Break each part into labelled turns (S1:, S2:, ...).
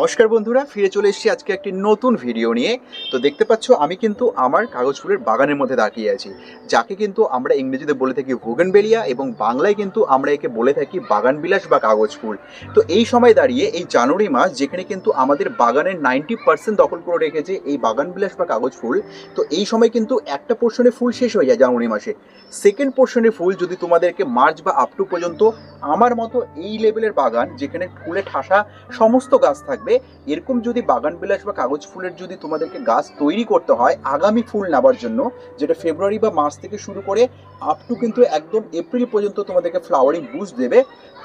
S1: নমস্কার বন্ধুরা, ফিরে চলে এসেছি আজকে একটি নতুন ভিডিও নিয়ে। তো দেখতে পাচ্ছ, আমি কিন্তু আমার কাগজ ফুলের বাগানের মধ্যে দাঁড়িয়ে আছি। যাকে কিন্তু আমরা ইংরেজিতে বলে থাকি ভোগেনবেলিয়া এবং বাংলায় কিন্তু আমরা একে বলে থাকি বাগান বিলাস বা কাগজ ফুল। তো এই সময় দাঁড়িয়ে, এই জানুয়ারি মাস, যেখানে কিন্তু আমাদের বাগানের নাইনটি পার্সেন্ট দখল করে রেখেছে এই বাগান বিলাস বা কাগজ ফুল, তো এই সময় কিন্তু একটা পোর্শনে ফুল শেষ হয়ে যায় জানুয়ারি মাসে। সেকেন্ড পোর্শনের ফুল যদি তোমাদেরকে মার্চ বা আপ টু পর্যন্ত, আমার মতো এই লেভেলের বাগান, যেখানে ফুলে ঠাসা সমস্ত গাছ থাকবে এরকম যদি বাগান বিলাস বা কাগজ ফুলের যদি তোমাদেরকে গাছ তৈরি করতে হয়, আগামী ফুল নেবার জন্য, যেটা ফেব্রুয়ারি বা মার্চ থেকে শুরু করে আপ টু কিন্তু একদম এপ্রিল পর্যন্ত তোমাদেরকে ফ্লাওয়ারিং বুস্ট দেবে।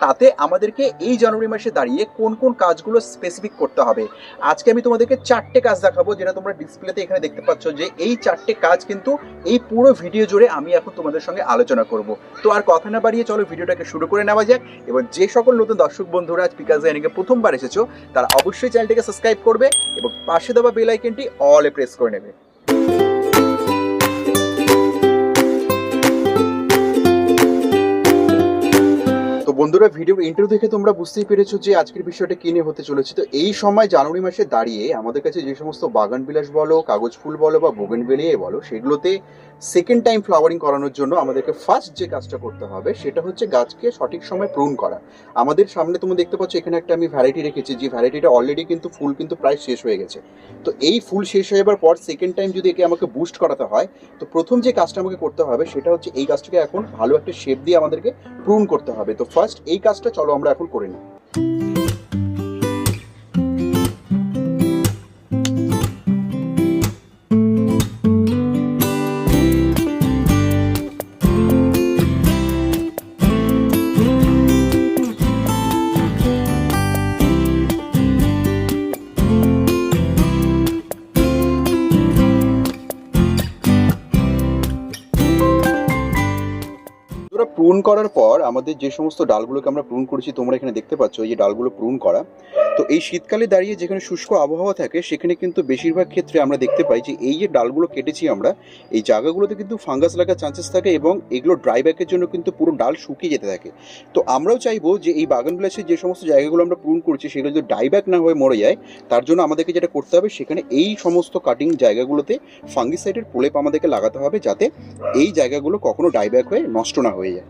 S1: তাতে আমাদেরকে এই জানুয়ারি মাসে দাঁড়িয়ে কোন কোন কাজগুলো স্পেসিফিক করতে হবে। আজকে আমি তোমাদেরকে চারটে কাজ দেখাবো যেটা তোমরা ডিসপ্লেতে এখানে দেখতে পাচ্ছ যে এই চারটে কাজ কিন্তু এই পুরো ভিডিও জুড়ে আমি এখন তোমাদের সঙ্গে আলোচনা করব। তো আর কথা না বাড়িয়ে চলো ভিডিওটাকে শুরু করে নেওয়া যাক এবং যে সকল নতুন দর্শক বন্ধুরা আজ পিকাজ জাইনিকে প্রথমবার এসেছ, তারা অবশ্যই চ্যানেলটিকে সাবস্ক্রাইব করবে এবং পাশে দেওয়া বেল আইকনটি অলে প্রেস করে নেবে। বন্ধুরা, ভিডিওর ইন্টারভিউ দেখে তোমরা বুঝতেই পেরেছ যে আজকের বিষয়টা কি নিয়ে হতে চলেছে। তো এই সময় জানুয়ারি মাসে দাঁড়িয়ে আমাদের কাছে যে সমস্ত বাগান বিলাস বলো, কাগজ ফুল বলো বা বোগেন বেলিয়ে বলো, সেগুলোতে সেকেন্ড টাইম ফ্লাওয়ারিং করানোর জন্য আমাদেরকে ফার্স্ট যে কাজটা করতে হবে, সেটা হচ্ছে গাছকে সঠিক সময় প্রুন করা। আমাদের সামনে তুমি দেখতে পাচ্ছ, এখানে একটা আমি ভ্যারাইটি রেখেছি, যে ভ্যারাইটিটা অলরেডি কিন্তু ফুল কিন্তু প্রায় শেষ হয়ে গেছে। তো এই ফুল শেষ হয়ে যাবার পর সেকেন্ড টাইম যদি একে আমাকে বুস্ট করাতে হয়, তো প্রথম যে কাজটা আমাকে করতে হবে, সেটা হচ্ছে এই গাছটাকে এখন ভালো একটা শেপ দিয়ে আমাদেরকে প্রুন করতে হবে। তো ফার্স্ট এই কাজটা চলো আমরা এখন করে নিই। প্রুন করার পর আমাদের যে সমস্ত ডালগুলোকে আমরা প্রুন করেছি, তোমরা এখানে দেখতে পাচ্ছ, এই যে ডালগুলো প্রুন করা তো এই শীতকালে দাঁড়িয়ে যেখানে শুষ্ক আবহাওয়া থাকে, সেখানে কিন্তু বেশিরভাগ ক্ষেত্রে আমরা দেখতে পাই যে এই যে ডালগুলো কেটেছি আমরা, এই জায়গাগুলোতে কিন্তু ফাঙ্গাস লাগার চান্সেস থাকে এবং এগুলো ড্রাই ব্যাকের জন্য কিন্তু পুরো ডাল শুকিয়ে যেতে থাকে। তো আমরাও চাইব যে এই বাগান বিলাসের যে সমস্ত জায়গাগুলো আমরা পূরণ করছি, সেগুলো যদি ডাই ব্যাক না হয়ে মরে যায়, তার জন্য আমাদেরকে যেটা করতে হবে, সেখানে এই সমস্ত কাটিং জায়গাগুলোতে ফাঙ্গিসাইডের প্রলেপ আমাদেরকে লাগাতে হবে, যাতে এই জায়গাগুলো কখনো ডাই ব্যাক হয়ে নষ্ট না হয়ে যায়।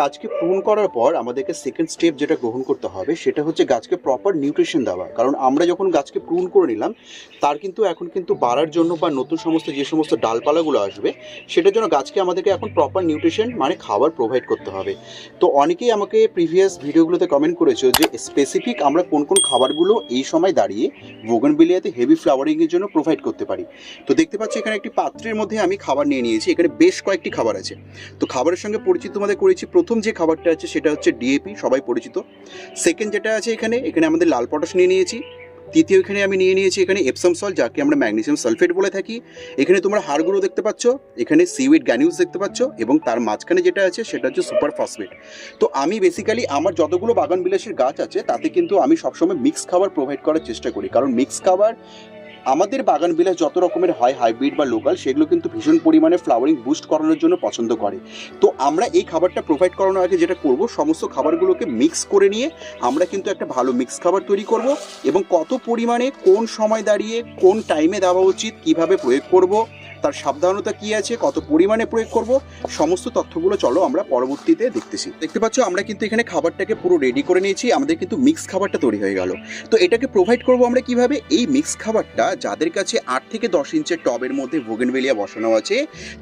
S1: গাছকে প্রুন করার পর আমাদেরকে সেকেন্ড স্টেপ যেটা গ্রহণ করতে হবে, সেটা হচ্ছে গাছকে প্রপার নিউট্রিশন দেওয়া। কারণ আমরা যখন গাছকে প্রুন করে নিলাম, তার কিন্তু এখন কিন্তু বাড়ার জন্য বা নতুন সমস্ত যে সমস্ত ডালপালাগুলো আসবে, সেটার জন্য গাছকে আমাদেরকে এখন প্রপার নিউট্রিশন মানে খাবার প্রোভাইড করতে হবে। তো অনেকেই আমাকে প্রিভিয়াস ভিডিওগুলোতে কমেন্ট করেছ যে স্পেসিফিক আমরা কোন কোন খাবারগুলো এই সময় দাঁড়িয়ে ভোগন বিলিয়াতে হেভি ফ্লাওয়ারিংয়ের জন্য প্রোভাইড করতে পারি। তো দেখতে পাচ্ছি এখানে একটি পাত্রের মধ্যে আমি খাবার নিয়ে নিয়েছি, এখানে বেশ কয়েকটি খাবার আছে। তো খাবারের সঙ্গে পরিচিত তোমাদের করেছি প্রথম যে খাবারটা আছে সেটা হচ্ছে ডিএপি সবাই পরিচিত। সেকেন্ড যেটা আছে এখানে এখানে আমাদের লাল পটাশ নিয়ে নিয়েছি। তৃতীয় এখানে আমি নিয়ে নিয়েছি এখানে এপসাম সল যাকে আমরা ম্যাগনেসিয়াম সালফেট বলে থাকি। এখানে তোমরা হাড়গুলো দেখতে পাচ্ছ, এখানে সিউইড গ্যানিউস দেখতে পাচ্ছ, এবং তার মাঝখানে যেটা আছে সেটা হচ্ছে সুপার ফসফেট তো আমি বেসিক্যালি আমার যতগুলো বাগান বিলাসের গাছ আছে, তাতে কিন্তু আমি সবসময় মিক্স খাবার প্রোভাইড করার চেষ্টা করি। কারণ মিক্স খাবার আমাদের বাগান বিলাস যত রকমের হয় হাইব্রিড বা লোকাল সেগুলো কিন্তু ভীষণ পরিমাণে ফ্লাওয়ারিং বুস্ট করানোর জন্য পছন্দ করে। তো আমরা এই খাবারটা প্রোভাইড করানোর আগে যেটা করব, সমস্ত খাবারগুলোকে মিক্স করে নিয়ে আমরা কিন্তু একটা ভালো মিক্স খাবার তৈরি করব এবং কত পরিমাণে কোন সময় দাঁড়িয়ে কোন টাইমে দেওয়া উচিত, কীভাবে প্রয়োগ করব তার সাবধানতা কি আছে, কত পরিমাণে প্রয়োগ করব, সমস্ত তথ্যগুলো চলো আমরা পরবর্তীতে দেখতেছি। দেখতে পাচ্ছ, আমরা কিন্তু এখানে খাবারটাকে পুরো রেডি করে নিয়েছি, আমাদের কিন্তু মিক্স খাবারটা তৈরি হয়ে গেল। তো এটাকে প্রোভাইড করব আমরা কীভাবে? এই মিক্স খাবারটা যাদের কাছে আট থেকে দশ ইঞ্চের টবের মধ্যে ভোগেনবেলিয়া বসানো আছে,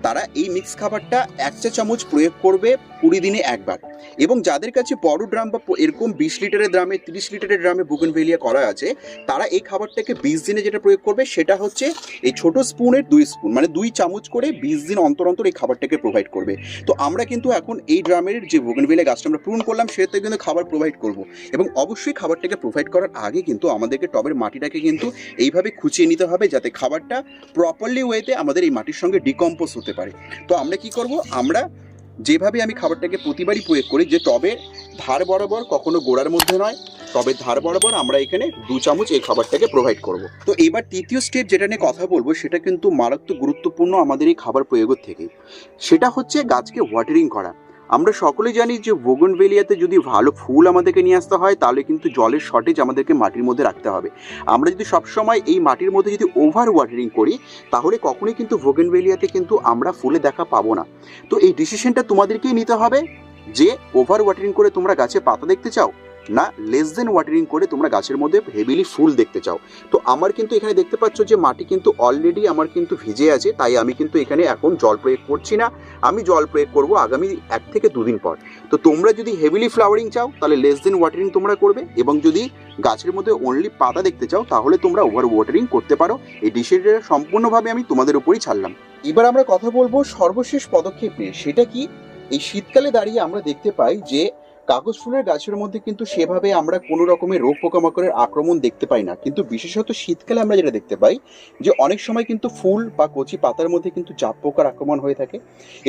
S1: তারা এই মিক্স খাবারটা এক চা চামচ প্রয়োগ করবে কুড়ি দিনে একবার। এবং যাদের কাছে বড় ড্রাম বা এরকম বিশ লিটারের ড্রামে তিরিশ লিটারের ড্রামে বুগেনভেলিয়া করা আছে, তারা এই খাবারটাকে বিশ দিনে যেটা প্রয়োগ করবে, সেটা হচ্ছে এই ছোট স্পুনের দুই স্পুন মানে দুই চামচ করে বিশ দিন অন্তর অন্তর এই খাবারটাকে প্রোভাইড করবে। তো আমরা কিন্তু এখন এই ড্রামের যে বুগেনভেলিয়া গাছটা আমরা প্রুন করলাম, সেটাতে কিন্তু খাবার প্রোভাইড করব। এবং অবশ্যই খাবারটাকে প্রোভাইড করার আগে কিন্তু আমাদেরকে টবের মাটিটাকে কিন্তু এইভাবে খুঁচিয়ে নিতে হবে যাতে খাবারটা প্রপারলি ওয়েতে আমাদের এই মাটির সঙ্গে ডিকম্পোজ হতে পারে। তো আমরা কি করব? আমরা যেভাবে আমি খাবারটাকে প্রতিবারই প্রয়োগ করি যে টবে ধার বরাবর কখনো গোড়ার মধ্যে নয় তবে ধার বরাবর আমরা এখানে দু চামচ এই খাবারটাকে প্রোভাইড করব। তো এবার তৃতীয় স্টেপ যেটা নিয়ে কথা বলব, সেটা কিন্তু মারাত্মক গুরুত্বপূর্ণ আমাদের এই খাবার প্রয়োগের থেকে সেটা হচ্ছে গাছকে ওয়াটারিং করা। আমরা সকলে জানি যে বোগনভেলিয়াতে যদি ভালো ফুল আমাদেরকে নিয়ে আসতে হয়, তাহলে কিন্তু জলের শর্টেজ আমাদেরকে মাটির মধ্যে রাখতে হবে। আমরা যদি সবসময় এই মাটির মধ্যে যদি ওভার ওয়াটারিং করি, তাহলে কখনোই কিন্তু ভোগেনভেলিয়াতে কিন্তু আমরা ফুলে দেখা পাবো না। তো এই ডিসিশনটা তোমাদেরকেই নিতে হবে যে ওভার ওয়াটারিং করে তোমরা গাছে পাতা দেখতে চাও? না লেস দেন ওয়াটারিং করে তোমরা গাছের মধ্যে হেভিলি ফুল দেখতে চাও। তো আমার কিন্তু এখানে দেখতে পাচ্ছ যে মাটি কিন্তু অলরেডি আমার কিন্তু ভিজে আছে, তাই আমি কিন্তু এখানে এখন জল প্রয়োগ করছি না। আমি জল প্রয়োগ করব আগামী এক থেকে দুদিন পর। তো তোমরা যদি হেভিলি ফ্লাওয়ারিং চাও, তাহলে লেস দেন ওয়াটারিং তোমরা করবে এবং যদি গাছের মধ্যে অনলি পাতা দেখতে চাও, তাহলে তোমরা ওভার ওয়াটারিং করতে পারো। এই ডিসিশনটা সম্পূর্ণভাবে আমি তোমাদের উপরই ছাড়লাম। এবার আমরা কথা বলব সর্বশেষ পদক্ষেপ নিয়ে। সেটা কি? এই শীতকালে দাঁড়িয়ে আমরা দেখতে পাই যে কাগজ ফুলের গাছের মধ্যে কিন্তু সেভাবে আমরা কোনো রকমের রোগ পোকামাকড়ের আক্রমণ দেখতে পাই না। কিন্তু বিশেষত শীতকালে আমরা যেটা দেখতে পাই যে অনেক সময় কিন্তু ফুল বা কচি পাতার মধ্যে কিন্তু জাপ পোকার আক্রমণ হয়ে থাকে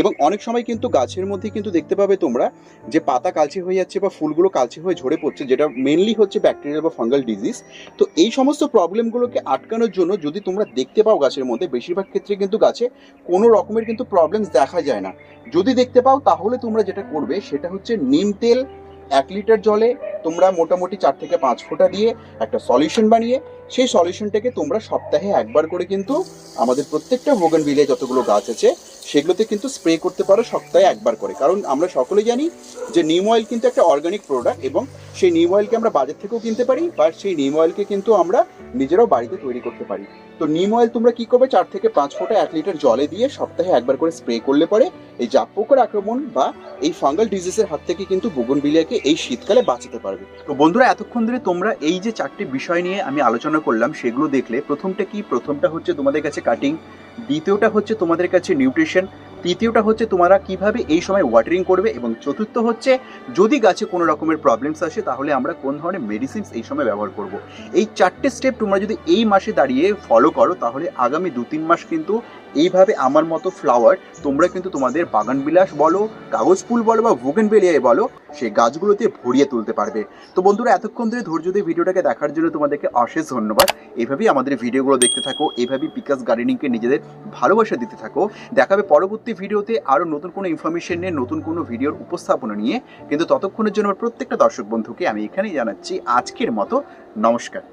S1: এবং অনেক সময় কিন্তু গাছের মধ্যে কিন্তু দেখতে পাবে তোমরা যে পাতা কালচে হয়ে যাচ্ছে বা ফুলগুলো কালচে হয়ে ঝরে পড়ছে, যেটা মেনলি হচ্ছে ব্যাকটেরিয়া বা ফাঙ্গাল ডিজিজ তো এই সমস্ত প্রবলেমগুলোকে আটকানোর জন্য যদি তোমরা দেখতে পাও গাছের মধ্যে, বেশিরভাগ ক্ষেত্রে কিন্তু গাছে কোনো রকমের কিন্তু প্রবলেমস দেখা যায় না। যদি দেখতে পাও, তাহলে তোমরা যেটা করবে, সেটা হচ্ছে নিম তেল, এক লিটার জলে তোমরা মোটামুটি চার থেকে পাঁচ ফোঁটা দিয়ে একটা সলিউশন বানিয়ে, সেই সলিউশনটাকে তোমরা সপ্তাহে একবার করে কিন্তু আমাদের প্রত্যেকটা ভোগান বিলে যতগুলো গাছ আছে, সেগুলোতে কিন্তু স্প্রে করতে পারো সপ্তাহে একবার করে। কারণ আমরা সকলে জানি যে নিম অয়েল কিন্তু একটা অর্গানিক প্রোডাক্ট এবং সেই নিম অয়েলকে আমরা বাজার থেকেও কিনতে পারি বা সেই নিম অয়েলকে কিন্তু আমরা নিজেরাও বাড়িতে তৈরি করতে পারি। তো নিম অয়েল তোমরা কি করবে? চার থেকে পাঁচ ফোঁটা এক লিটার জলে দিয়ে সপ্তাহে একবার করে স্প্রে করলে পরে এই জাপ পোকার আক্রমণ বা এই ফাঙ্গাল ডিজিজের হাত থেকে কিন্তু বুগুন বিলিয়াকে এই শীতকালে বাঁচাতে পারবে। তো বন্ধুরা, এতক্ষণ ধরে তোমরা এই যে চারটি বিষয় নিয়ে আমি আলোচনা করলাম, সেগুলো দেখলে প্রথমটা কি? প্রথমটা হচ্ছে তোমাদের কাছে কাটিং দ্বিতীয়টা হচ্ছে তোমাদের কাছে নিউট্রিশন তৃতীয়টা হচ্ছে তোমরা কীভাবে এই সময় ওয়াটারিং করবে এবং চতুর্থ হচ্ছে যদি গাছে কোনো রকমের প্রবলেমস আসে, তাহলে আমরা কোন ধরনের মেডিসিনস এই সময় ব্যবহার করব? এই চারটে স্টেপ তোমরা যদি এই মাসে দাঁড়িয়ে ফলো করো, তাহলে আগামী দু তিন মাস কিন্তু এইভাবে আমার মতো ফ্লাওয়ার তোমরা কিন্তু তোমাদের বাগান বিলাস বলো, কাগজ ফুল বলো বা ভোগেন বেলিয়ায় বলো, সেই গাছগুলোতে ভরিয়ে তুলতে পারবে। তো বন্ধুরা, এতক্ষণ ধরে ধৈর্য দিয়ে ভিডিওটাকে দেখার জন্য তোমাদেরকে অশেষ ধন্যবাদ। এভাবেই আমাদের ভিডিওগুলো দেখতে থাকো এভাবেই পিকাস গার্ডেনিংকে নিজেদের ভালোবাসা দিতে থাকো। দেখাবে পরবর্তী ভিডিওতে আরও নতুন কোনো ইনফরমেশন নিয়ে, নতুন কোনো ভিডিওর উপস্থাপনা নিয়ে। কিন্তু ততক্ষণের জন্য প্রত্যেকটা দর্শক বন্ধুকে আমি এখানেই জানাচ্ছি আজকের মতো নমস্কার।